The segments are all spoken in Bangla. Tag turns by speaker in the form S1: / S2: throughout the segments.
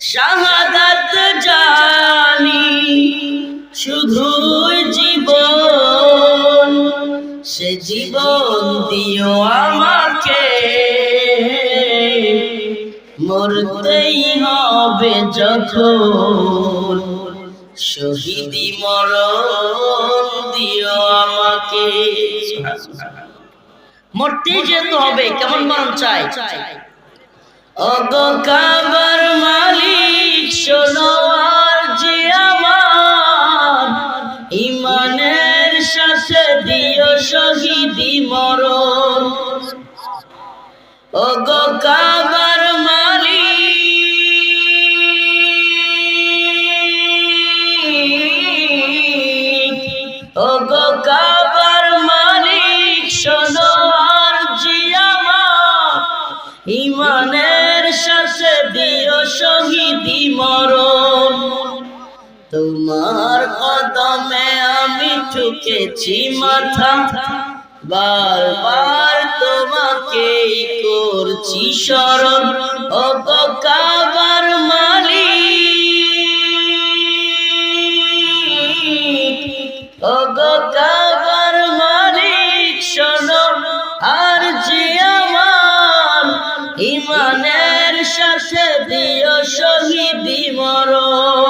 S1: শাহাদাত জানি, শুধু জীবন। সে জীবন দিও আমাকে, মরতেই হবে যখন। শহীদি মরণ দিও আমাকে। মরতেই যেতে হবে, কেমন মরণ চাই? অগ কাবার মালিক ইমানের সাথে দিও শহীদি মরণ। অগকাবার মালিক অগকাবার মালিক, শোনো আর যে আমার। ইমানের সাথে দিও শহীদি মরণ। তোমার কদমে আমি ঠুকেছি মাথা। বারবার তোমাকেই করছি স্মরণ। ও কাবার মালিক। ও কাবার মালিক, শোনো, আর যে আমার ইমানের সাথে দিও শহীদি মরণ।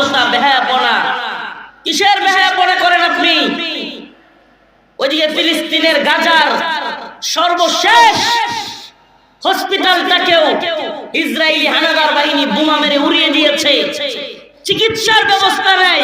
S1: অশ্লীলতা বেহায়াপনা। কিসের বেহায়াপনা করেন আপনি? ওইদিকে ফিলিস্তিনের গাজার সর্বশেষ হসপিটালটাকেও ইসরায়েলি হানাদার বাহিনী বোমা মেরে উড়িয়ে দিয়েছে। চিকিৎসার ব্যবস্থা নেই।